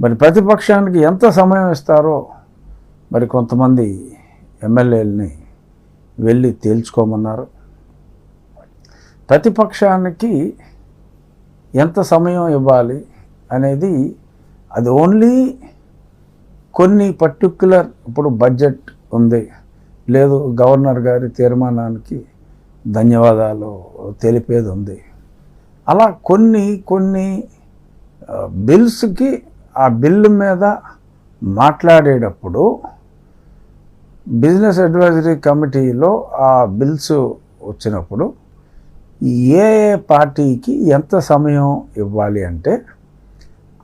మరి ప్రతిపక్షానికి ఎంత సమయం ఇస్తారో మరి కొంతమంది ఎమ్మెల్యేలని వెళ్ళి తేల్చుకోమన్నారు. ప్రతిపక్షానికి ఎంత సమయం ఇవ్వాలి అనేది అది ఓన్లీ కొన్ని పర్టిక్యులర్ ఇప్పుడు బడ్జెట్ ఉంది. లేదు గవర్నర్ గారి తీర్మానానికి ధన్యవాదాలు తెలిపేది ఉంది. అలా కొన్ని కొన్ని బిల్స్కి ఆ బిల్లు మీద మాట్లాడేటప్పుడు బిజినెస్ అడ్వైజరీ కమిటీలో ఆ బిల్స్ వచ్చినప్పుడు ఏ ఏ పార్టీకి ఎంత సమయం ఇవ్వాలి అంటే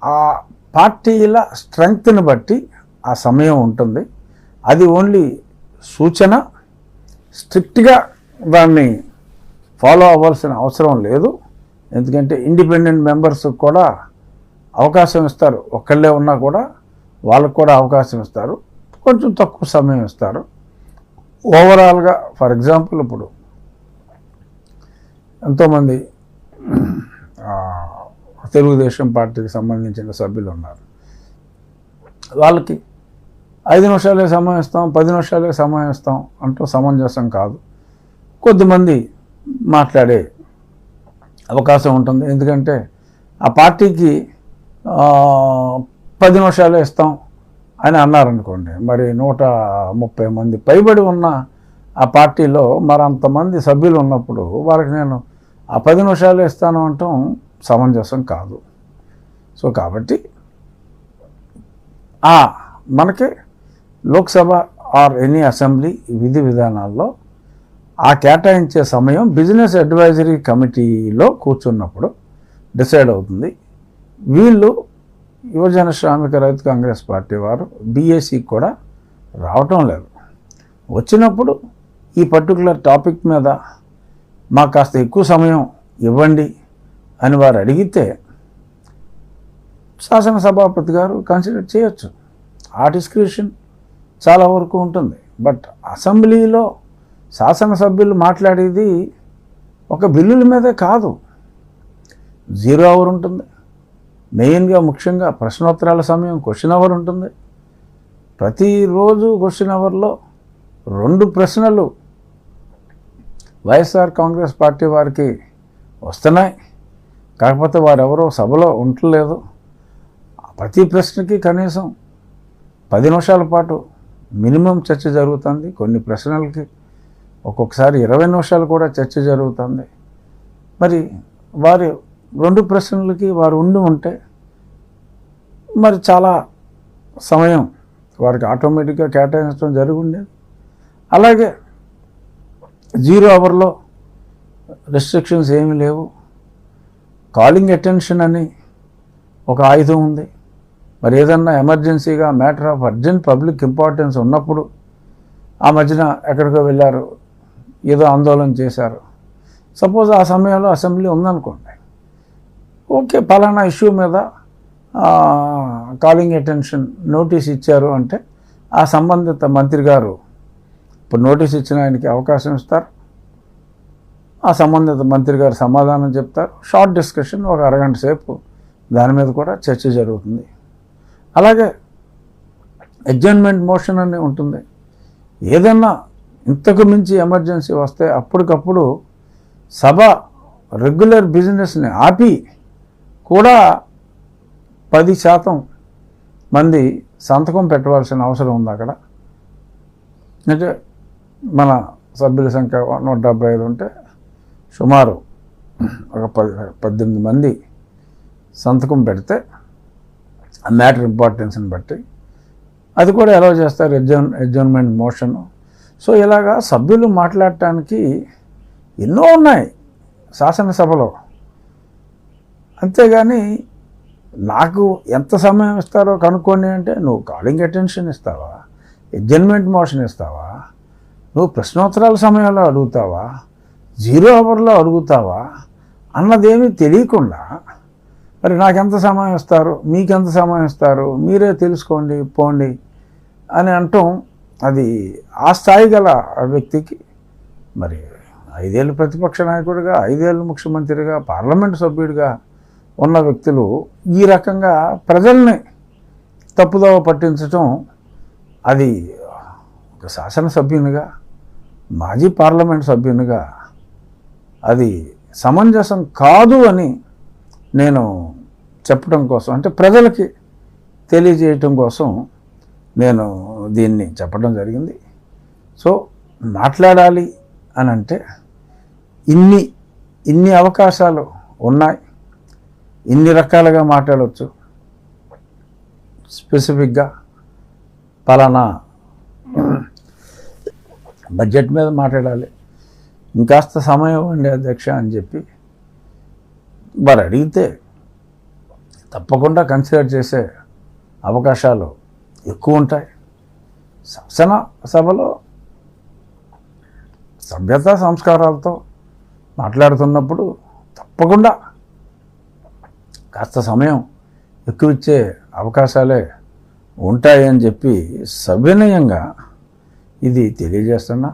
ఆ పార్టీల స్ట్రెంగ్త్ని బట్టి ఆ సమయం ఉంటుంది. అది ఓన్లీ సూచన. స్ట్రిక్ట్గా దాన్ని ఫాలో అవ్వాల్సిన అవసరం లేదు. ఎందుకంటే ఇండిపెండెంట్ మెంబర్స్ కూడా అవకాశం ఇస్తారు. ఒక్కళ్ళే ఉన్నా కూడా వాళ్ళకు కూడా అవకాశం ఇస్తారు. కొంచెం తక్కువ సమయం ఇస్తారు. ఓవరాల్గా ఫర్ ఎగ్జాంపుల్ ఇప్పుడు ఎంతోమంది తెలుగుదేశం పార్టీకి సంబంధించిన సభ్యులు ఉన్నారు. వాళ్ళకి ఐదు నిమిషాలే సమయం ఇస్తాం పది నిమిషాలే సమయం ఇస్తాం అంటూ సమంజసం కాదు. కొద్దిమంది మాట్లాడే అవకాశం ఉంటుంది. ఎందుకంటే ఆ పార్టీకి పది నిమిషాలు ఇస్తాం అని అన్నారనుకోండి మరి నూట ముప్పై మంది పైబడి ఉన్న ఆ పార్టీలో మరి అంతమంది సభ్యులు ఉన్నప్పుడు వారికి నేను ఆ పది నిమిషాలు ఇస్తాను అంటాం సమంజసం కాదు. సో కాబట్టి ఆ మనకి లోక్సభ ఆర్ ఎనీ అసెంబ్లీ విధి విధానాల్లో ఆ కేటాయించే సమయం బిజినెస్ అడ్వైజరీ కమిటీలో కూర్చున్నప్పుడు డిసైడ్ అవుతుంది. వీళ్ళు యువజన శ్రామిక రైతు కాంగ్రెస్ పార్టీ వారు బీఏసీ కూడా రావటం లేదు. వచ్చినప్పుడు ఈ పర్టికులర్ టాపిక్ మీద మాకు కాస్త ఎక్కువ సమయం ఇవ్వండి అని వారు అడిగితే శాసనసభాపతి గారు కన్సిడర్ చేయొచ్చు. ఆ డిస్క్రిప్షన్ చాలా వరకు ఉంటుంది. బట్ అసెంబ్లీలో శాసనసభ్యులు మాట్లాడేది ఒక బిల్లుల మీదే కాదు. జీరో అవర్ ఉంటుంది. మెయిన్గా ముఖ్యంగా ప్రశ్నోత్తరాల సమయం క్వశ్చన్ అవర్ ఉంటుంది. ప్రతిరోజు క్వశ్చన్ అవర్లో రెండు ప్రశ్నలు వైఎస్ఆర్ కాంగ్రెస్ పార్టీ వారికి వస్తున్నాయి. కాకపోతే వారెవరో సభలో ఉండలేదు ప్రతి ప్రశ్నకి కనీసం పది నిమిషాల పాటు మినిమం చర్చ జరుగుతుంది. కొన్ని ప్రశ్నలకి ఒక్కొక్కసారి ఇరవై నిమిషాలు కూడా చర్చ జరుగుతుంది. మరి వారి రెండు ప్రశ్నలకి వారు ఉండి ఉంటే మరి చాలా సమయం వారికి ఆటోమేటిక్గా కేటాయించడం జరుగుండేది అలాగే జీరో అవర్లో రెస్ట్రిక్షన్స్ ఏమీ లేవు. కాలింగ్ అటెన్షన్ అని ఒక ఆయుధం ఉంది. మరి ఏదన్నా ఎమర్జెన్సీగా matter of urgent public importance ఉన్నప్పుడు ఆ మధ్యన ఎక్కడికో వెళ్ళారు ఏదో ఆందోళన చేశారు. సపోజ్ ఆ సమయంలో అసెంబ్లీ ఉందనుకోండి. ఓకే పలానా ఇష్యూ మీద కాలింగ్ అటెన్షన్ నోటీస్ ఇచ్చారు అంటే ఆ సంబంధిత మంత్రి గారు ఇప్పుడు నోటీస్ ఇచ్చిన ఆయనకి అవకాశం ఇస్తారు. ఆ సంబంధిత మంత్రి గారు సమాధానం చెప్తారు. షార్ట్ డిస్కషన్ ఒక అరగంట సేపు దాని మీద కూడా చర్చ జరుగుతుంది. అలాగే అడ్జర్న్మెంట్ మోషన్ అని ఉంటుంది. ఏదన్నా ఇంతకు మించి ఎమర్జెన్సీ వస్తే అప్పటికప్పుడు సభ రెగ్యులర్ బిజినెస్ని ఆపి కూడా పది శాతం మంది సంతకం పెట్టవలసిన అవసరం ఉంది అక్కడ. అంటే మన సభ్యుల సంఖ్య నూట డెబ్బై ఐదు ఉంటే సుమారు ఒక పది పద్దెనిమిది మంది సంతకం పెడితే ఆ మ్యాటర్ ఇంపార్టెన్స్ని బట్టి అది కూడా ఎలా చేస్తారు ఎడ్జన్ ఎడ్జర్న్మెంట్ మోషన్. సో ఇలాగా సభ్యులు మాట్లాడటానికి ఎన్నో ఉన్నాయి శాసనసభలో. అంతేగాని నాకు ఎంత సమయం ఇస్తారో కనుక్కోండి అంటే నువ్వు కాలింగ్ అటెన్షన్ ఇస్తావా? ఎడ్జర్న్మెంట్ మోషన్ ఇస్తావా? నువ్వు ప్రశ్నోత్తరాల సమయంలో అడుగుతావా? జీరో అవర్లో అడుగుతావా? అన్నదేమీ తెలియకుండా మరి నాకెంత సమయం ఇస్తారు? మీకెంత సమయం ఇస్తారు? మీరే తెలుసుకోండి పోండి అని అంటాం. అది ఆ స్థాయి గల వ్యక్తికి మరి ఐదేళ్ళు ప్రతిపక్ష నాయకుడిగా ఐదేళ్ళు ముఖ్యమంత్రిగా పార్లమెంటు సభ్యుడిగా ఉన్న వ్యక్తులు ఈ రకంగా ప్రజల్ని తప్పుదోవ పట్టించటం అది ఒక శాసనసభ్యునిగా మాజీ పార్లమెంట్ సభ్యునిగా అది సమంజసం కాదు అని నేను చెప్పడం కోసం అంటే ప్రజలకి తెలియజేయటం కోసం నేను దీన్ని చెప్పడం జరిగింది. సో మాట్లాడాలి అని అంటే ఇన్ని ఇన్ని అవకాశాలు ఉన్నాయి. ఇన్ని రకాలుగా మాట్లాడవచ్చు. స్పెసిఫిక్గా పలానా బడ్జెట్ మీద మాట్లాడాలి. ఇంకాస్త సమయం ఇవ్వండి అధ్యక్ష అని చెప్పి వారు అడిగితే తప్పకుండా కన్సిడర్ చేసే అవకాశాలు ఎక్కువ ఉంటాయి. శాసన సభలో సభ్యత సంస్కారాలతో మాట్లాడుతున్నప్పుడు తప్పకుండా కాస్త సమయం ఎక్కువ ఇచ్చే అవకాశాలే ఉంటాయని చెప్పి సవినయంగా ఇది తెలియజేస్తున్నా.